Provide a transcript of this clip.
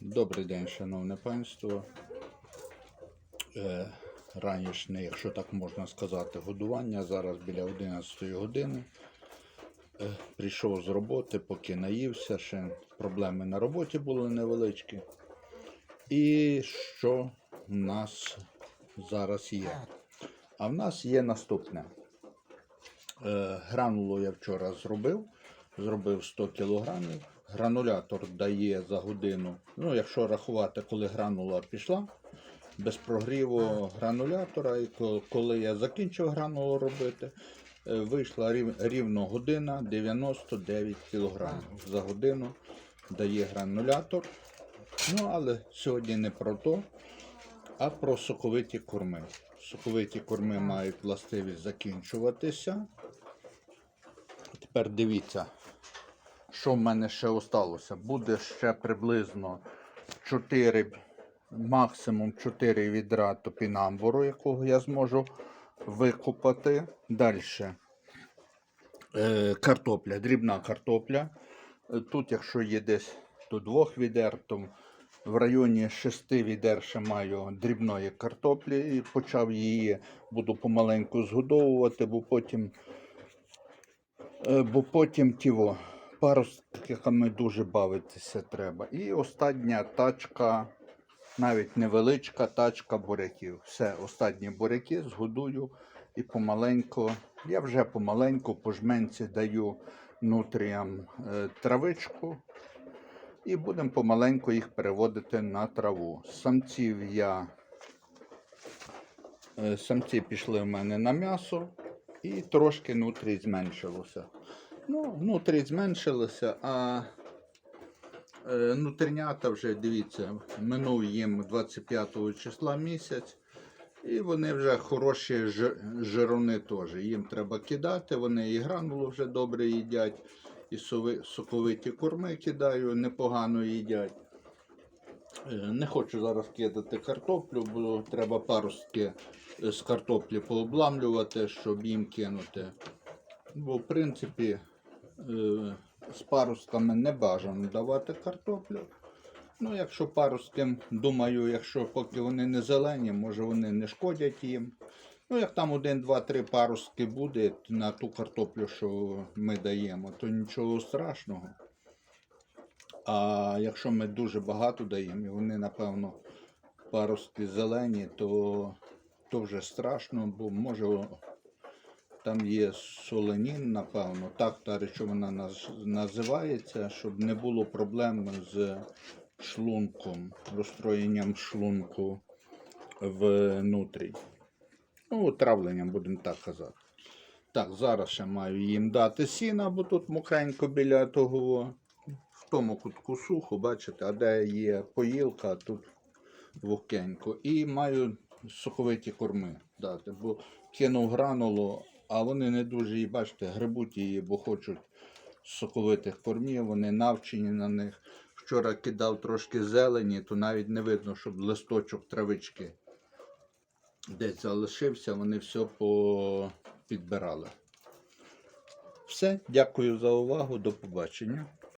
Добрий день, шановне панство. Е, Ранішне, якщо так можна сказати, годування. Зараз біля 11 години. Е, Прийшов з роботи, поки наївся, ще проблеми на роботі були невеличкі. І що в нас зараз є? А в нас є наступне. Е, Гранулу я вчора зробив. Зробив 100 кілограмів. Гранулятор дає за годину. Ну, якщо рахувати, коли гранула пішла, без прогріву гранулятора, і коли я закінчив гранулу робити, е, вийшла рів- рівно година 99 кілограмів. За годину дає гранулятор. Ну, але сьогодні не про то, а про соковиті корми. Соковиті корми мають властивість закінчуватися. Тепер дивіться, що в мене ще осталося. Буде ще приблизно 4, максимум 4 відра топінамбуру, якого я зможу викупати. Далі. Е, картопля, дрібна картопля. Е, Тут, якщо є десь до двох відер, то в районі 6 відер ще маю дрібної картоплі і почав її, буду помаленьку згодовувати, бо потім Е, бо потім тіво паростками дуже бавитися треба. І остання тачка, навіть невеличка тачка буряків. Все, останні буряки згодую і помаленьку. Я вже помаленьку по жменці даю нутріям е, травичку. І будемо помаленьку їх переводити на траву. Самців я. е, Самці пішли в мене на м'ясо і трошки нутрій зменшилося. Ну, нутрій зменшилося, а е, вже, дивіться, минув їм 25 числа місяць. І вони вже хороші жи- жируни теж. Їм треба кидати, вони і гранулу вже добре їдять, і соковиті корми кидаю, непогано їдять. Е, Не хочу зараз кидати картоплю, бо треба паростки е, з картоплі пообламлювати, щоб їм кинути. Бо, в принципі, з паростками не бажано давати картоплю. Ну, якщо паростки, думаю, якщо поки вони не зелені, може вони не шкодять їм. Ну, як там один, два, три паростки буде на ту картоплю, що ми даємо, то нічого страшного. А якщо ми дуже багато даємо, і вони, напевно, паростки зелені, то, то вже страшно, бо може там є соленін, напевно, так та речовина наз- називається, щоб не було проблем з шлунком, розстроєнням шлунку внутрі. Ну, травленням, будемо так казати. Так, зараз ще маю їм дати сіна, бо тут мокренько біля того. В тому кутку сухо, бачите, а де є поїлка, тут вогкенько. І маю соковиті корми дати, бо кинув гранулу, а вони не дуже її, бачите, грибуть її, бо хочуть соковитих кормів, вони навчені на них. Вчора кидав трошки зелені, то навіть не видно, щоб листочок травички десь залишився, вони все підбирали. Все, дякую за увагу, до побачення.